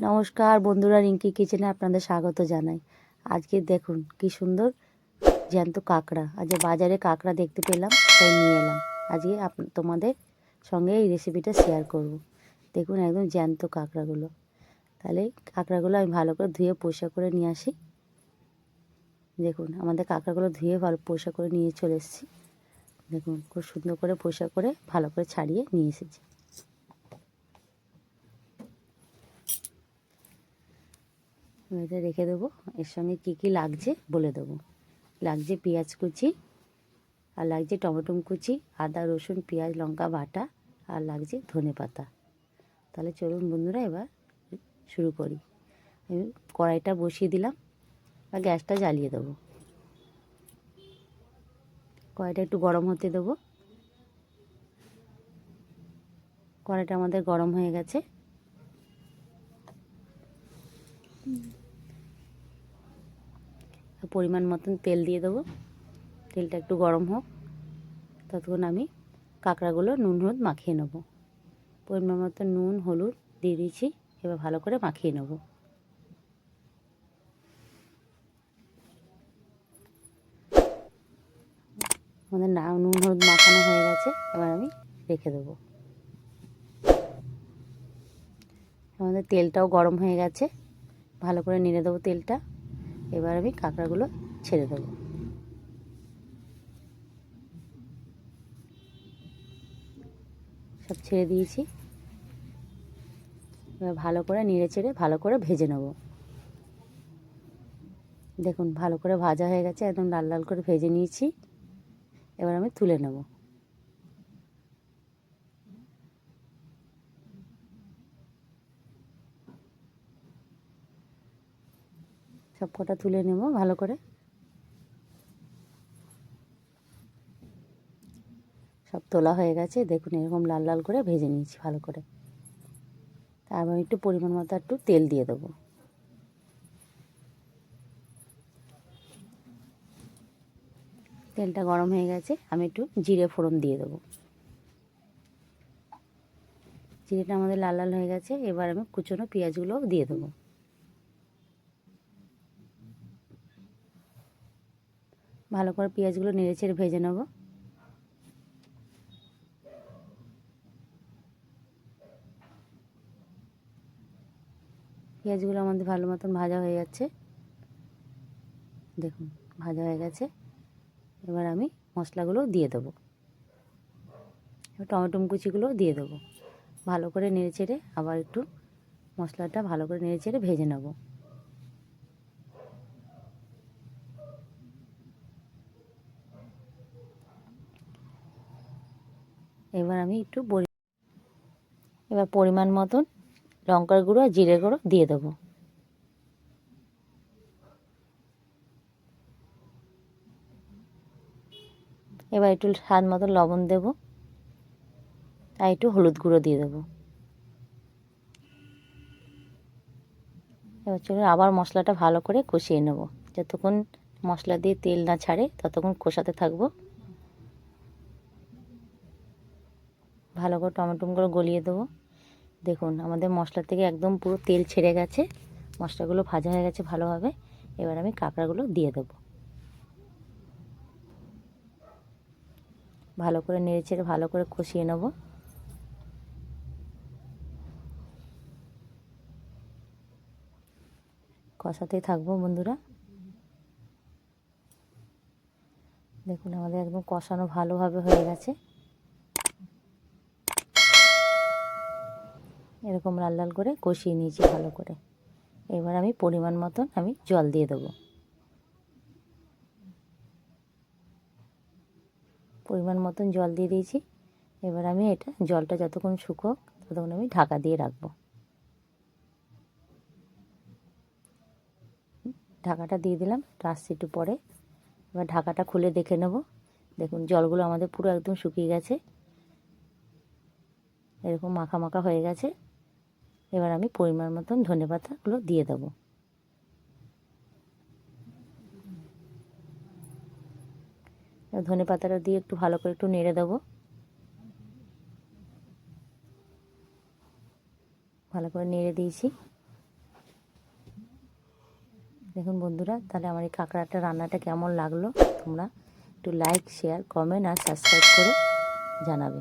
নমস্কার বন্ধুরা রিঙ্কি কিচেনে আপনাদের স্বাগত জানাই। আজকে দেখুন কি সুন্দর জ্যান্ত কাঁকড়া। আজ বাজারে কাঁকড়া দেখতে পেলাম, তাই নিয়ে এলাম। আজকে তোমাদের সঙ্গে এই রেসিপিটা শেয়ার করব। দেখুন একদম জ্যান্ত কাঁকড়াগুলো। তাহলে কাঁকড়াগুলো আমি ভালো করে ধুয়ে পরিষ্কার করে নিয়ে আসি। দেখুন আমাদের কাঁকড়াগুলো ধুয়ে ভালো পরিষ্কার করে নিয়ে চলে এসেছি। দেখুন খুব সুন্দর করে পরিষ্কার করে ভালো করে ছাড়িয়ে নিয়ে এসেছি। এটা রেখে দেবো। এর সঙ্গে কী কী লাগছে বলে দেবো। লাগছে পেঁয়াজ কুচি, আর লাগছে টমেটো কুচি, আদা, রসুন, পেঁয়াজ, লঙ্কা, বাটা, আর লাগছে ধনে পাতা। তাহলে চলুন বন্ধুরা এবার শুরু করি। আমি কড়াইটা বসিয়ে দিলাম, আর গ্যাসটা জ্বালিয়ে দেবো। কড়াইটা একটু গরম হতে দেবো। কড়াইটা আমাদের গরম হয়ে গেছে। পরিমাণ মতন তেল দিয়ে দেবো। তেলটা একটু গরম হোক। ততক্ষণ আমি কাঁকড়াগুলো নুন, হলুদ মাখিয়ে নেব। পরিমাণ মতো নুন, হলুদ দিয়ে দিয়েছি। এবার ভালো করে মাখিয়ে নেব। আমাদের না, নুন, হলুদ মাখানো হয়ে গেছে। এবার আমি রেখে দেবো। আমাদের তেলটাও গরম হয়ে গেছে। ভালো করে নেড়ে দেবো তেলটা। এবার আমি কাঁকড়াগুলো ছেড়ে দেবো। সব ছেড়ে দিয়েছি। এবার ভালো করে নেড়ে চেড়ে ভালো করে ভেজে নেব। দেখুন, ভালো করে ভাজা হয়ে গেছে, একদম লাল লাল করে ভেজে নিয়েছি। এবার আমি তুলে নেব। সব কটা তুলে নেব ভালো করে। সব তোলা হয়ে গেছে, দেখুন এরকম লাল লাল করে ভেজে নিয়েছি ভালো করে। তারপর একটু পরিমাণ মতো একটু তেল দিয়ে দেবো। তেলটা গরম হয়ে গেছে, আমি একটু জিরে ফোড়ন দিয়ে দেবো। জিরেটা আমাদের লাল লাল হয়ে গেছে, এবার আমি কুচনো পেঁয়াজগুলো দিয়ে দেবো। ভালো করে পেঁয়াজগুলো নেড়ে ছেড়ে ভেজে নেব। পেঁয়াজগুলো আমাদের ভালো মতন ভাজা হয়ে যাচ্ছে। দেখুন, ভাজা হয়ে গেছে। এবার আমি মশলাগুলো দিয়ে দেবো। টমেটো কুচিগুলো দিয়ে দেবো। ভালো করে নেড়ে চেড়ে আবার একটু মশলাটা ভালো করে নেড়ে চেড়ে ভেজে নেব। এবার আমি একটু এবার পরিমাণ মতন লঙ্কার গুঁড়ো আর জিরে গুঁড়ো দিয়ে দেবো। এবার একটু স্বাদ মতো লবণ দেব আর একটু হলুদ গুঁড়ো দিয়ে দেবো। এবার চলুন আবার মশলাটা ভালো করে কষিয়ে নেব। যতক্ষণ মশলা দিয়ে তেল না ছাড়ে ততক্ষণ কষাতে থাকব। ভালো করে টমেটোগুলো গলিয়ে দেবো। দেখুন, আমাদের মশলা থেকে একদম পুরো তেল ছেড়ে গেছে। মশলাগুলো ভাজা হয়ে গেছে ভালোভাবে। এবার আমি কাঁকড়াগুলো দিয়ে দেবো। ভালো করে নেড়ে চেড়ে ভালো করে কষিয়ে নেব। কষাতেই থাকব বন্ধুরা। দেখুন, আমাদের একদম কষানো ভালোভাবে হয়ে গেছে। এরকম লাল লাল করে কষিয়ে নিয়েছি ভালো করে। এবার আমি পরিমাণ মতন আমি জল দিয়ে দেবো। পরিমাণ মতন জল দিয়ে দিয়েছি। এবার আমি এটা জলটা যতক্ষণ শুকোক ততক্ষণ আমি ঢাকা দিয়ে রাখব। ঢাকাটা দিয়ে দিলাম আসছি একটু পরে। এবার ঢাকাটা খুলে দেখে নেব। দেখুন, জলগুলো আমাদের পুরো একদম শুকিয়ে গেছে। এরকম মাখা মাখা হয়ে গেছে। এবার আমি পরিমাণ মতন ধনে পাতাগুলো দিয়ে দেবো। ধনে পাতাটা দিয়ে একটু ভালো করে একটু নেড়ে দেবো। ভালো করে নেড়ে দিয়েছি। দেখুন বন্ধুরা, তাহলে আমার এই কাঁকড়াটা রান্নাটা কেমন লাগল? তোমরা একটু লাইক শেয়ার কমেন্ট আর সাবস্ক্রাইব করে জানাবে।